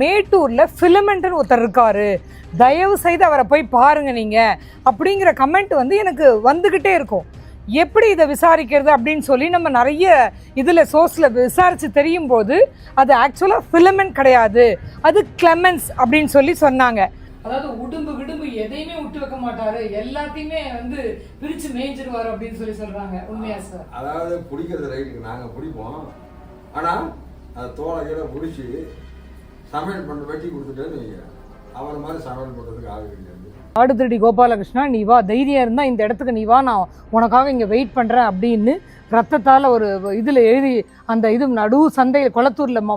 மேட்டூர்ல ஃபிலமெண்ட்னு ஒருத்தர் இருக்காரு. தயவு செய்து அவரை போய் பாருங்க நீங்க. அப்படிங்கிற கமெண்ட் வந்து எனக்கு வந்துகிட்டே இருக்கும். எப்படி இதை விசாரிக்கிறது அப்படின்னு சொல்லி நம்ம நிறைய இதில் சோர்ஸில் விசாரித்து தெரியும் போது அது ஆக்சுவலாக ஃபிலமெண்ட் கிடையாது. அது கிளெமன்ஸ் அப்படின்னு சொல்லி சொன்னாங்க. அதாவது உடும்பு விடும்பு எதையுமே விட்டு வைக்க மாட்டாரு. எல்லாத்தையுமே வந்து பிரிச்சு மேய்ஞ்சிருவாரு அப்படின்னு சொல்லி சொல்றாங்க. உண்மையா சார் அதாவது பிடிக்கிறது ரைட்டுக்கு நாங்கள் பிடிப்போம் ஆனால் அது தோலை கீழே பிடிச்சி சமையல் பண்ண வெட்டி கொடுத்துட்டேன்னு வைங்க அவரை மாதிரி சமையல் பண்ணுறதுக்கு ஆள் கிடையாது ஆடு திருடி கோபாலகிருஷ்ணா நீ வா தைரியம் இருந்தா இந்த இடத்துக்கு நீ வா நான் உனக்காக இங்க வெயிட் பண்றேன் அப்படின்னு ரத்தத்தால் ஒரு இதில் எழுதி அந்த இது நடு சந்தையில் குளத்தூர்ல ம-